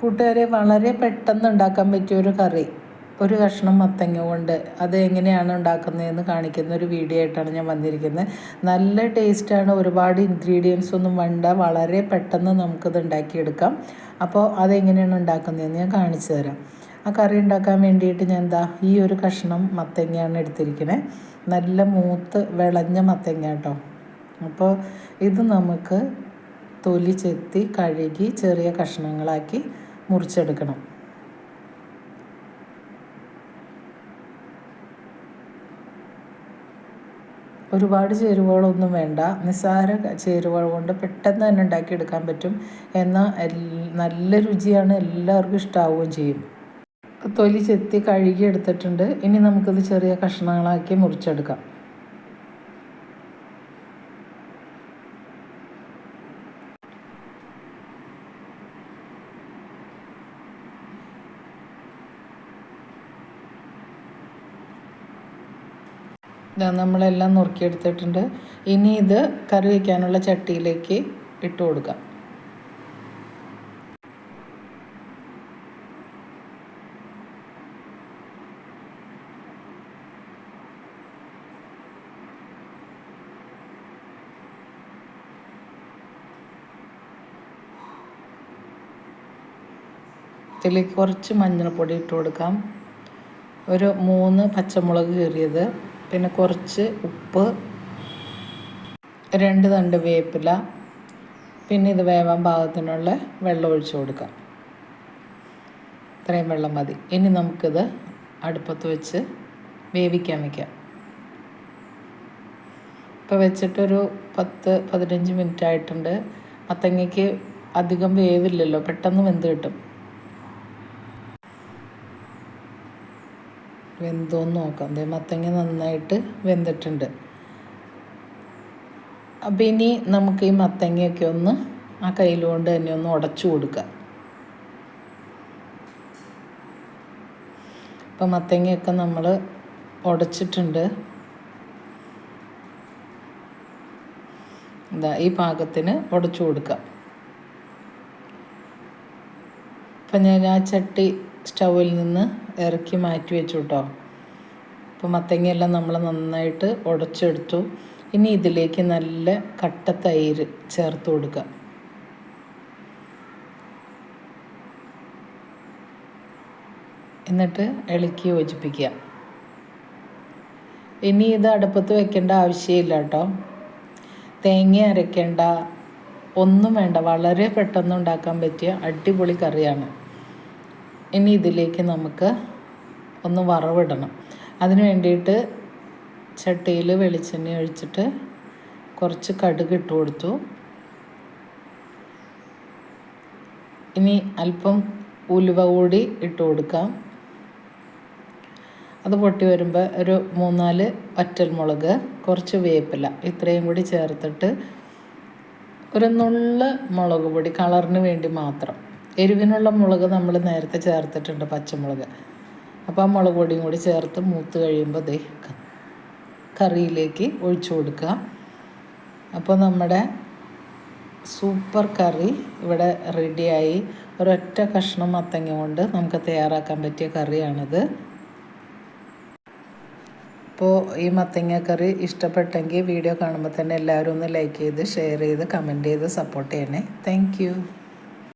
കൂട്ടുകാരെ വളരെ പെട്ടെന്ന് ഉണ്ടാക്കാൻ പറ്റിയ ഒരു കറി. ഒരു കഷ്ണം മത്തങ്ങ കൊണ്ട് അത് എങ്ങനെയാണ് ഉണ്ടാക്കുന്നതെന്ന് കാണിക്കുന്ന ഒരു വീഡിയോ ആയിട്ടാണ് ഞാൻ വന്നിരിക്കുന്നത്. നല്ല ടേസ്റ്റാണ് ഒരുപാട് ഇൻഗ്രീഡിയൻസ് ഒന്നും വേണ്ട. വളരെ പെട്ടെന്ന് നമുക്കത് ഉണ്ടാക്കിയെടുക്കാം. അപ്പോൾ അതെങ്ങനെയാണ് ഉണ്ടാക്കുന്നതെന്ന് ഞാൻ കാണിച്ചു തരാം. ആ കറി ഉണ്ടാക്കാൻ വേണ്ടിയിട്ട് ഞാൻ എന്താ ഈ ഒരു കഷ്ണം മത്തങ്ങയാണ് എടുത്തിരിക്കുന്നത്. നല്ല മൂത്ത് വിളഞ്ഞ മത്തങ്ങ കേട്ടോ. അപ്പോൾ ഇത് നമുക്ക് തൊലി ചെത്തി കഴുകി ചെറിയ കഷ്ണങ്ങളാക്കി മുറിച്ചെടുക്കണം. ഒരുപാട് ചേരുവകളൊന്നും വേണ്ട. നിസ്സാര ചേരുവകൾ കൊണ്ട് പെട്ടെന്ന് തന്നെ ഉണ്ടാക്കിയെടുക്കാൻ പറ്റും. എന്നാൽ നല്ല രുചിയാണ് എല്ലാവർക്കും ഇഷ്ടാവുകയും ചെയ്യും. തൊലി ചെത്തി കഴുകി എടുത്തിട്ടുണ്ട് ഇനി നമുക്കിത് ചെറിയ കഷ്ണങ്ങളാക്കി മുറിച്ചെടുക്കാം. നമ്മളെല്ലാം നുറുക്കിയെടുത്തിട്ടുണ്ട്. ഇനി ഇത് കറി വയ്ക്കാനുള്ള ചട്ടിയിലേക്ക് ഇട്ട് കൊടുക്കാം. ഇതിലേക്ക് കുറച്ച് മഞ്ഞൾപ്പൊടി ഇട്ട് കൊടുക്കാം. ഒരു മൂന്ന് പച്ചമുളക് കീറിയത്. പിന്നെ കുറച്ച് ഉപ്പ് രണ്ട് തണ്ട് വേപ്പില പിന്നെ ഇത് വേവാൻ പാകത്തിനുള്ള വെള്ളം ഒഴിച്ചു കൊടുക്കാം. ഇത്രയും വെള്ളം മതി. ഇനി നമുക്കിത് അടുപ്പത്ത് വെച്ച് വേവിക്കാൻ വയ്ക്കാം ഇപ്പോൾ വെച്ചിട്ടൊരു പത്ത് പതിനഞ്ച് മിനിറ്റ് ആയിട്ടുണ്ട് മത്തങ്ങയ്ക്ക് അധികം വേവില്ലല്ലോ. പെട്ടെന്ന് വെന്ത് കിട്ടും. വെന്തോന്ന് നോക്കാം. ദേ മത്തങ്ങ നന്നായിട്ട് വെന്തിട്ടുണ്ട്. അപ്പം ഇനി നമുക്ക് ഈ മത്തങ്ങയൊക്കെ ഒന്ന് ആ കയ്യിലുകൊണ്ട് തന്നെ ഒന്ന് ഉടച്ചു കൊടുക്കാം. അപ്പം മത്തങ്ങയൊക്കെ നമ്മൾ ഉടച്ചിട്ടുണ്ട്. ഇതാ ഈ പാകത്തിന് ഉടച്ചു കൊടുക്കാം. അപ്പം ഞാൻ ആ ചട്ടി സ്റ്റൗവിൽ നിന്ന് ഇറക്കി മാറ്റി വെച്ചു കേട്ടോ അപ്പോൾ മത്തങ്ങയെല്ലാം നമ്മൾ നന്നായിട്ട് ഉടച്ചെടുത്തു. ഇനി ഇതിലേക്ക് നല്ല കട്ട തൈര് ചേർത്ത് കൊടുക്കുക എന്നിട്ട് ഇളക്കി യോജിപ്പിക്കുക. ഇനി ഇത് അടുപ്പത്ത് വെക്കേണ്ട ആവശ്യമില്ല കേട്ടോ. തേങ്ങ അരയ്ക്കേണ്ട ഒന്നും വേണ്ട വളരെ പെട്ടെന്ന് ഉണ്ടാക്കാൻ പറ്റിയ അടിപൊളി കറിയാണ്. ഇനി ഇതിലേക്ക് നമുക്ക് ഒന്ന് വറവിടണം. അതിന് വേണ്ടിയിട്ട് ചട്ടിയിൽ വെളിച്ചെണ്ണ ഒഴിച്ചിട്ട് കുറച്ച് കടുക് ഇട്ട് കൊടുത്തു. ഇനി അല്പം ഉലുവ കൂടി ഇട്ട് കൊടുക്കാം. അത് പൊട്ടി വരുമ്പോൾ ഒരു മൂന്നാൽ വറ്റൽമുളക് കുറച്ച് വേപ്പില ഇത്രയും കൂടി ചേർത്തിട്ട് ഒരു നുള്ളു മുളക് പൊടി കളറിന് വേണ്ടി മാത്രം. എരിവിനുള്ള മുളക് നമ്മൾ നേരത്തെ ചേർത്തിട്ടുണ്ട് പച്ചമുളക്. അപ്പോൾ ആ മുളക് പൊടിയും കൂടി ചേർത്ത് മൂത്ത് കഴിയുമ്പോൾ ദേ കറിയിലേക്ക് ഒഴിച്ചു കൊടുക്കുക. അപ്പോൾ നമ്മുടെ സൂപ്പർ കറി ഇവിടെ റെഡിയായി. ഒരൊറ്റ കഷ്ണം മത്തങ്ങ കൊണ്ട് നമുക്ക് തയ്യാറാക്കാൻ പറ്റിയ കറിയാണിത്. അപ്പോൾ ഈ മത്തങ്ങ കറി ഇഷ്ടപ്പെട്ടെങ്കിൽ വീഡിയോ കാണുമ്പോൾ തന്നെ എല്ലാവരും ഒന്ന് ലൈക്ക് ചെയ്ത് ഷെയർ ചെയ്ത് കമന്റ് ചെയ്ത് സപ്പോർട്ട് ചെയ്യണേ. താങ്ക്